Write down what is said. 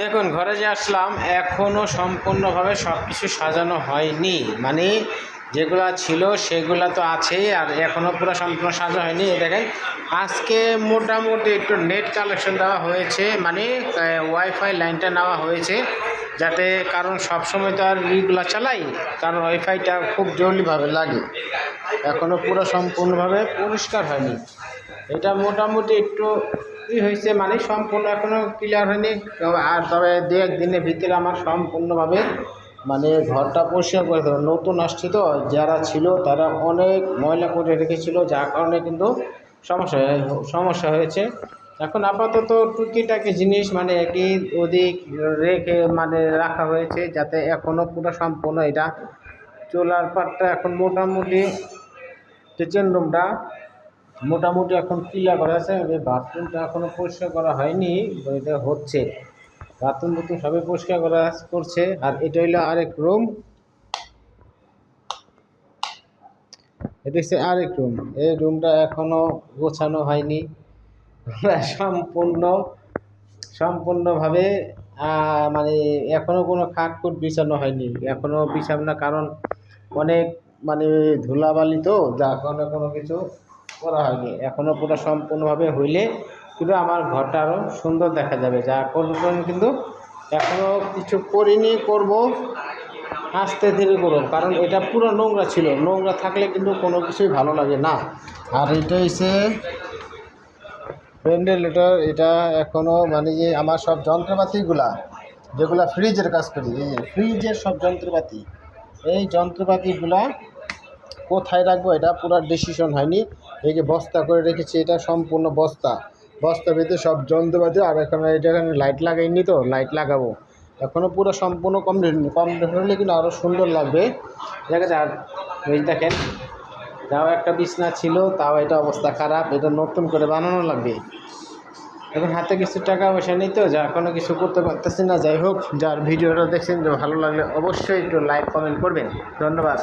দেখুন, ঘরে যে আসলাম এখনও সম্পূর্ণভাবে সব কিছু সাজানো হয়নি। মানে যেগুলা ছিল সেগুলা তো আছেই, আর এখনও পুরো সম্পূর্ণ সাজানো হয়নি। দেখেন, আজকে মোটামুটি একটু নেট কালেকশন দেওয়া হয়েছে মানে ওয়াইফাই লাইনটা নেওয়া হয়েছে, যাতে কারণ সব সময় তো আর ইগুলো চালাই, কারণ ওয়াইফাইটা খুব জরুরিভাবে লাগে। এখনও পুরো সম্পূর্ণভাবে পরিষ্কার হয়নি। এটা মোটামুটি একটু ই হয়েছে মানে সম্পূর্ণ এখনও ক্লিয়ার হয়নি। আর তবে দু এক দিনের ভিতরে আমার সম্পূর্ণভাবে মানে ঘরটা পরিষ্কার করে দেবো। নতুন আসছে তো, যারা ছিল তারা অনেক ময়লা করে রেখেছিল, যার কারণে কিন্তু সমস্যা সমস্যা হয়েছে। এখন আপাতত টুকিটাকি জিনিস মানে একই ওদিক রেখে মানে রাখা হয়েছে, যাতে এখনও পুরো সম্পূর্ণ এটা চুলার পাটটা এখন মোটামুটি কিচেন রুমটা মোটামুটি এখন ক্লিয়ার করা আছে। বাথরুমটা এখনও পরিষ্কার করা হয়নি এটা হচ্ছে। বাথরুম বুথরুম সবই পরিষ্কার করা করছে। আর এটা হইল আরেক রুম এটা হচ্ছে আরেক রুম এই রুমটা এখনও গোছানো হয়নি। সম্পূর্ণ, সম্পূর্ণভাবে মানে এখনও কোনো খাট খুট বিছানো হয়নি। এখনও বিছাব না কারণ অনেক মানে ধুলাবালি তো, যার কারণে কোনো কিছু করা হয়নি। এখনও পুরো সম্পূর্ণভাবে হইলে কিন্তু আমার ঘরটা আরও সুন্দর দেখা যাবে। যা করবেন কিন্তু এখনও কিছু করিনি, করব। আস্তে ধীরে করো কারণ এটা পুরো নোংরা ছিল। নোংরা থাকলে কিন্তু কোনো কিছুই ভালো লাগে না। আর এটা হচ্ছে ভেন্টিলেটর এটা এখনও মানে যে আমার সব যন্ত্রপাতিগুলা, যেগুলা ফ্রিজের কাজ করি, এই যে ফ্রিজের সব যন্ত্রপাতি, এই যন্ত্রপাতিগুলা কোথায় রাখব এটা পুরো ডিসিশন হয়নি। এই যে বস্তা করে রেখেছি, এটা সম্পূর্ণ বস্তা। বস্তা ভিতরে সব যন্ত্রপাতি, আর এখন এটা এখানে লাইট লাগাইনি তো লাইট লাগাবো। এখনও পুরো সম্পূর্ণ কমপ্লিট কমপ্লিট হলে কিন্তু আরও সুন্দর লাগবে। ঠিক আছে, আর এই দেখেন, তাও একটা বিছনা ছিল, তাও এটা অবস্থা খারাপ, এটা নতুন করে বানানো লাগবে। এখন হাতে কিছু টাকা পয়সা নেই তো যার কোনো কিছু করতে পারতেছি না। যাই হোক, যার ভিডিওটা দেখছেন যে ভালো লাগলে অবশ্যই একটু লাইক কমেন্ট করবেন। ধন্যবাদ।